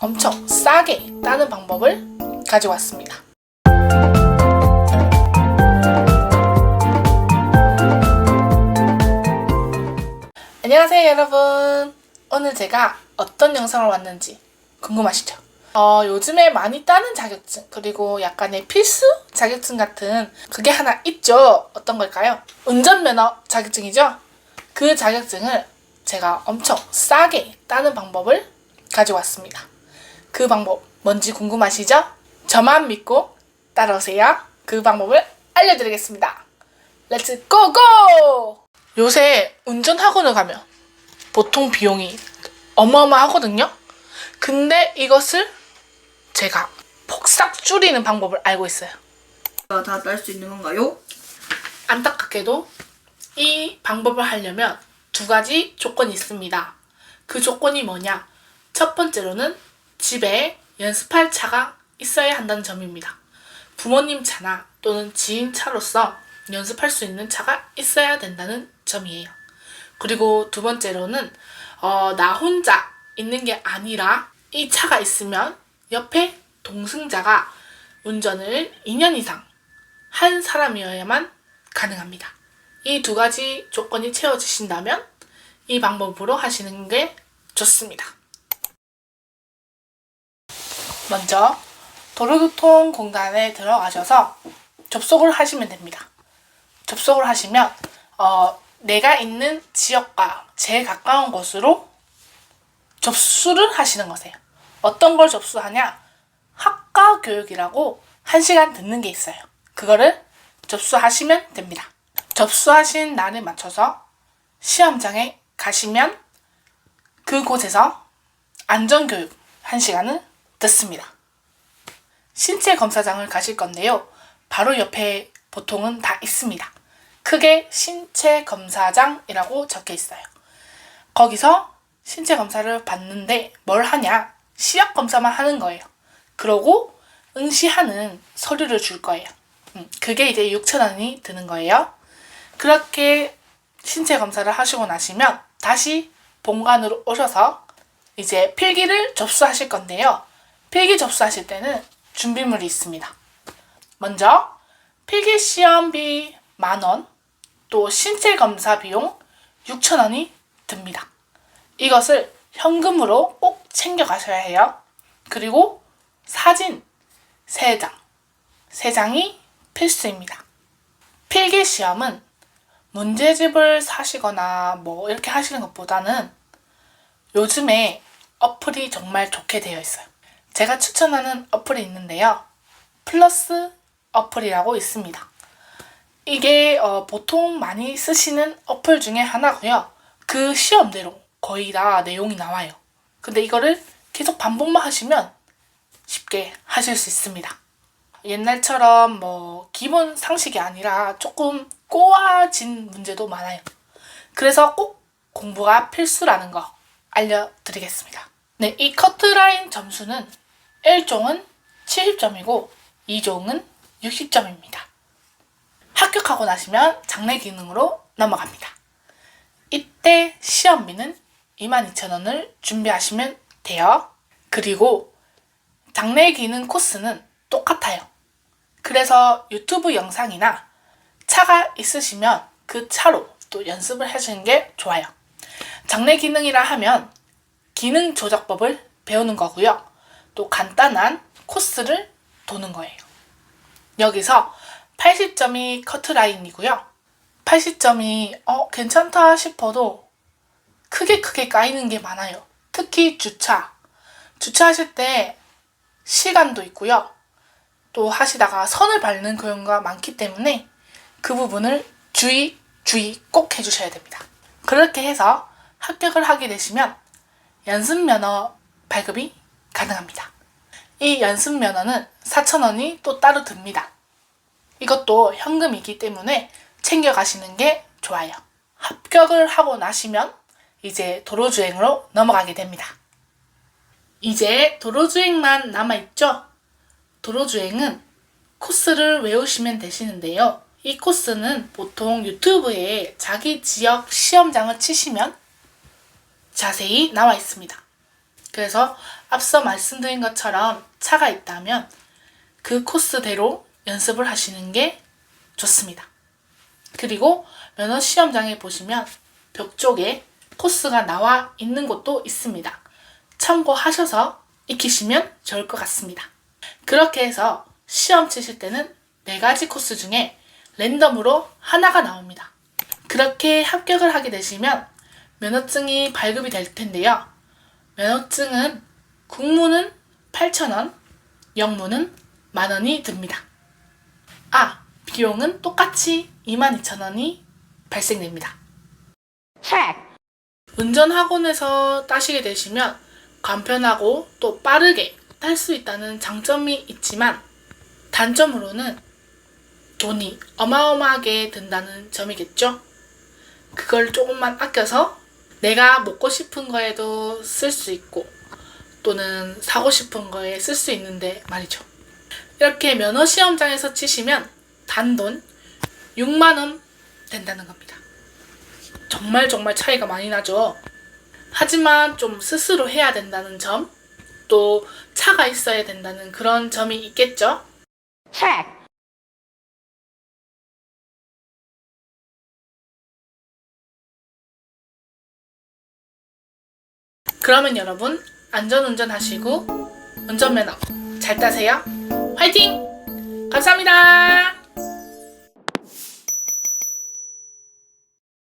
엄청 싸게 따는 방법을 가져왔습니다. 안녕하세요 여러분 오늘 제가 어떤 영상을 왔는지 궁금하시죠? 어, 요즘에 많이 따는 자격증 그리고 약간의 필수 자격증 같은 그게 하나 있죠 어떤 걸까요? 운전면허 자격증이죠 그 자격증을 제가 엄청 싸게 따는 방법을 가져왔습니다 그 방법 뭔지 궁금하시죠? 저만 믿고 따라오세요 그 방법을 알려드리겠습니다 렛츠 고고! 요새 운전학원을 가면 보통 비용이 어마어마하거든요. 근데 이것을 제가 폭삭 줄이는 방법을 알고 있어요. 다 딸 수 있는 건가요? 안타깝게도 이 방법을 하려면 두 가지 조건이 있습니다. 그 조건이 뭐냐? 첫 번째로는 집에 연습할 차가 있어야 한다는 점입니다. 부모님 차나 또는 지인 차로서 연습할 수 있는 차가 있어야 된다는 점이에요. 그리고 두 번째로는 어, 나 혼자 있는 게 아니라 이 차가 있으면 옆에 동승자가 운전을 2년 이상 한 사람이어야만 가능합니다. 이 두 가지 조건이 채워지신다면 이 방법으로 하시는 게 좋습니다. 먼저 도로교통 공단에 들어가셔서 접속을 하시면 됩니다. 접속을 하시면 어, 내가 있는 지역과 제일 가까운 곳으로 접수를 하시는 거세요. 어떤 걸 접수하냐? 학과 교육이라고 한 시간 듣는 게 있어요. 그거를 접수하시면 됩니다. 접수하신 날에 맞춰서 시험장에 가시면 그곳에서 안전교육 한 시간을 듣습니다. 신체 검사장을 가실 건데요. 바로 옆에 보통은 다 있습니다. 크게 신체 검사장이라고 적혀 있어요. 거기서 신체 검사를 받는데 뭘 하냐? 시약 검사만 하는 거예요. 그러고 응시하는 서류를 줄 거예요. 음, 그게 이제 6,000원이 드는 거예요. 그렇게 신체 검사를 하시고 나시면 다시 본관으로 오셔서 이제 필기를 접수하실 건데요. 필기 접수하실 때는 준비물이 있습니다. 먼저 필기 시험비 만 원, 또 신체 검사 비용 6,000원이 듭니다. 이것을 현금으로 꼭 챙겨 가셔야 해요. 그리고 사진 3장, 3장이 필수입니다. 필기 시험은 문제집을 사시거나 뭐 이렇게 하시는 것보다는 요즘에 어플이 정말 좋게 되어 있어요. 제가 추천하는 어플이 있는데요. 플러스 어플이라고 있습니다. 이게 어, 보통 많이 쓰시는 어플 중에 하나고요. 그 시험대로 거의 다 내용이 나와요. 근데 이거를 계속 반복만 하시면 쉽게 하실 수 있습니다. 옛날처럼 뭐 기본 상식이 아니라 조금 꼬아진 문제도 많아요. 그래서 꼭 공부가 필수라는 거 알려드리겠습니다. 네, 이 커트라인 점수는 1종은 70점이고 2종은 60점입니다. 합격하고 나시면 장래 기능으로 넘어갑니다. 이때 시험비는 22,000원을 준비하시면 돼요. 그리고 장래 기능 코스는 똑같아요. 그래서 유튜브 영상이나 차가 있으시면 그 차로 또 연습을 해주는 게 좋아요. 장래 기능이라 하면 기능 조작법을 배우는 거고요. 또 간단한 코스를 도는 거예요. 여기서 80점이 커트라인이고요. 80점이 어, 괜찮다 싶어도 크게 크게 까이는 게 많아요. 특히 주차. 주차하실 때 시간도 있고요. 또 하시다가 선을 밟는 경우가 많기 때문에 그 부분을 주의, 주의 꼭 해주셔야 됩니다. 그렇게 해서 합격을 하게 되시면 연습 면허 발급이 가능합니다. 이 연습 면허는 4,000원이 또 따로 듭니다. 이것도 현금이기 때문에 챙겨가시는 게 좋아요. 합격을 하고 나시면 이제 도로주행으로 넘어가게 됩니다. 이제 도로주행만 남아있죠? 도로주행은 코스를 외우시면 되시는데요. 이 코스는 보통 유튜브에 자기 지역 시험장을 치시면 자세히 나와 있습니다. 그래서 앞서 말씀드린 것처럼 차가 있다면 그 코스대로 연습을 하시는 게 좋습니다. 그리고 면허 시험장에 보시면 벽 쪽에 코스가 나와 있는 곳도 있습니다. 참고하셔서 익히시면 좋을 것 같습니다. 그렇게 해서 시험 치실 때는 네 가지 코스 중에 랜덤으로 하나가 나옵니다. 그렇게 합격을 하게 되시면 면허증이 발급이 될 텐데요. 면허증은 국무는 8,000원, 영무는 만원이 듭니다. 아, 비용은 똑같이 22,000원이 발생됩니다. 운전학원에서 따시게 되시면 간편하고 또 빠르게 딸 수 있다는 장점이 있지만 단점으로는 돈이 어마어마하게 든다는 점이겠죠? 그걸 조금만 아껴서 내가 먹고 싶은 거에도 쓸 수 있고 또는 사고 싶은 거에 쓸 수 있는데 말이죠. 이렇게 면허 시험장에서 치시면 단돈 6만 원 된다는 겁니다. 정말 정말 차이가 많이 나죠. 하지만 좀 스스로 해야 된다는 점, 또 차가 있어야 된다는 그런 점이 있겠죠. 그러면 여러분 안전운전 하시고 운전면허 잘 따세요. 화이팅! 감사합니다.